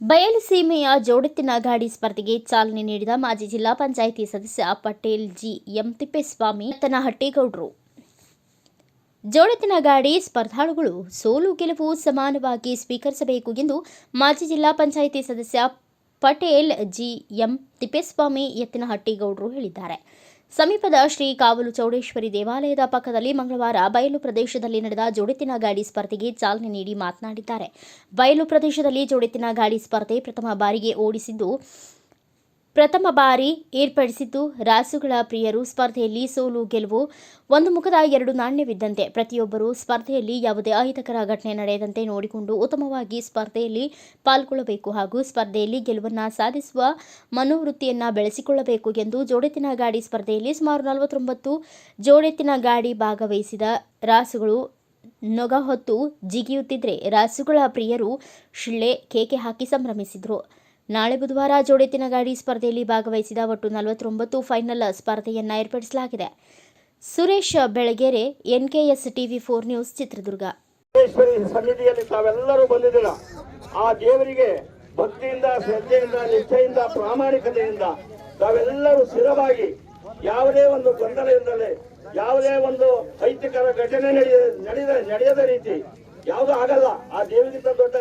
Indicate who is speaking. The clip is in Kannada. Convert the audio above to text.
Speaker 1: ಬಯಲುಸೀಮೆಯ ಜೋಡೆತ್ತಿನ ಗಾಡಿ ಸ್ಪರ್ಧೆಗೆ ಚಾಲನೆ ನೀಡಿದ ಮಾಜಿ ಜಿಲ್ಲಾ ಪಂಚಾಯಿತಿ ಸದಸ್ಯ ಪಟೇಲ್ ಜಿ ಎಂ ತಿಪ್ಪೇಸ್ವಾಮಿ ತನಹಟ್ಟಿಗೌಡರು ಜೋಡೆತ್ತಿನ ಗಾಡಿ ಸ್ಪರ್ಧಾಳುಗಳು ಸೋಲು ಗೆಲುವು ಸಮಾನವಾಗಿ ಸ್ವೀಕರಿಸಬೇಕು ಎಂದು ಮಾಜಿ ಜಿಲ್ಲಾ ಪಂಚಾಯಿತಿ ಸದಸ್ಯ ಪಟೇಲ್ ಜಿ. ಎಂ. ತಿಪ್ಪೇಸ್ವಾಮಿ ಎತ್ತಿನಹಟ್ಟಿಗೌಡರು ಹೇಳಿದ್ದಾರೆ. ಸಮೀಪದ ಶ್ರೀ ಕಾವಲು ಚೌಡೇಶ್ವರಿ ದೇವಾಲಯದ ಪಕ್ಕದಲ್ಲಿ ಮಂಗಳವಾರ ಬಯಲು ಪ್ರದೇಶದಲ್ಲಿ ನಡೆದ ಜೋಡೆತ್ತಿನ ಗಾಡಿ ಸ್ಪರ್ಧೆಗೆ ಚಾಲನೆ ನೀಡಿ ಮಾತನಾಡಿದ್ದಾರೆ. ಬಯಲು ಪ್ರದೇಶದಲ್ಲಿ ಜೋಡೆತ್ತಿನ ಗಾಡಿ ಸ್ಪರ್ಧೆ ಪ್ರಥಮ ಬಾರಿಗೆ ಓಡಿಸಿದ್ದು ಪ್ರಥಮ ಬಾರಿ ಏರ್ಪಡಿಸಿದ್ದು ರಾಸುಗಳ ಪ್ರಿಯರು. ಸ್ಪರ್ಧೆಯಲ್ಲಿ ಸೋಲು, ಗೆಲುವು ಒಂದು ಮುಖದ ಎರಡು ನಾಣ್ಯವಿದ್ದಂತೆ ಪ್ರತಿಯೊಬ್ಬರು ಸ್ಪರ್ಧೆಯಲ್ಲಿ ಯಾವುದೇ ಅಹಿತಕರ ಘಟನೆ ನಡೆಯದಂತೆ ನೋಡಿಕೊಂಡು ಉತ್ತಮವಾಗಿ ಸ್ಪರ್ಧೆಯಲ್ಲಿ ಪಾಲ್ಗೊಳ್ಳಬೇಕು ಹಾಗೂ ಸ್ಪರ್ಧೆಯಲ್ಲಿ ಗೆಲುವನ್ನು ಸಾಧಿಸುವ ಮನೋವೃತ್ತಿಯನ್ನು ಬೆಳೆಸಿಕೊಳ್ಳಬೇಕು ಎಂದು ಜೋಡೆತ್ತಿನ ಗಾಡಿ ಸ್ಪರ್ಧೆಯಲ್ಲಿ ಸುಮಾರು ನಲವತ್ತೊಂಬತ್ತು ಜೋಡೆತ್ತಿನ ಗಾಡಿ ಭಾಗವಹಿಸಿದ ರಾಸುಗಳು ನೊಗ ಹೊತ್ತು ಜಿಗಿಯುತ್ತಿದ್ರೆ ರಾಸುಗಳ ಪ್ರಿಯರು ಶಿಳ್ಳೆ ಕೇಕೆ ಹಾಕಿ ಸಂಭ್ರಮಿಸಿದರು. ನಾಳೆ ಬುಧವಾರ ಜೋಡೆತ್ತಿನ ಗಾಡಿ ಸ್ಪರ್ಧೆಯಲ್ಲಿ ಭಾಗವಹಿಸಿದ ಒಟ್ಟು ನಲವತ್ತೊಂಬತ್ತು ಫೈನಲ್ ಸ್ಪರ್ಧೆಯನ್ನು ಏರ್ಪಡಿಸಲಾಗಿದೆ. Suresh Belagere, NKS TV four news, Chitradurga.
Speaker 2: ಸನ್ನಿಧಿಯಲ್ಲಿ ತಾವೆಲ್ಲರೂ ಬಂದಿದ್ದೀರ? ಆ ದೇವರಿಗೆ ಭಕ್ತಿಯಿಂದ, ಶ್ರದ್ಧೆಯಿಂದ, ನಿಷ್ಠೆಯಿಂದ, ಪ್ರಾಮಾಣಿಕತೆಯಿಂದ ತಾವೆಲ್ಲರೂ ಸ್ಥಿರವಾಗಿ ಯಾವುದೇ ಒಂದು ಗೊಂದಲದಿಂದಲೇ, ಯಾವುದೇ ಒಂದು ಐತಿಕರ ಘಟನೆ ನಡೆಯ, ನಡೆದ, ನಡೆಯದ ರೀತಿ ಯಾವುದು ಆಗಲ್ಲ. ಆ ದೇವರಿಗಿಂತ ದೊಡ್ಡ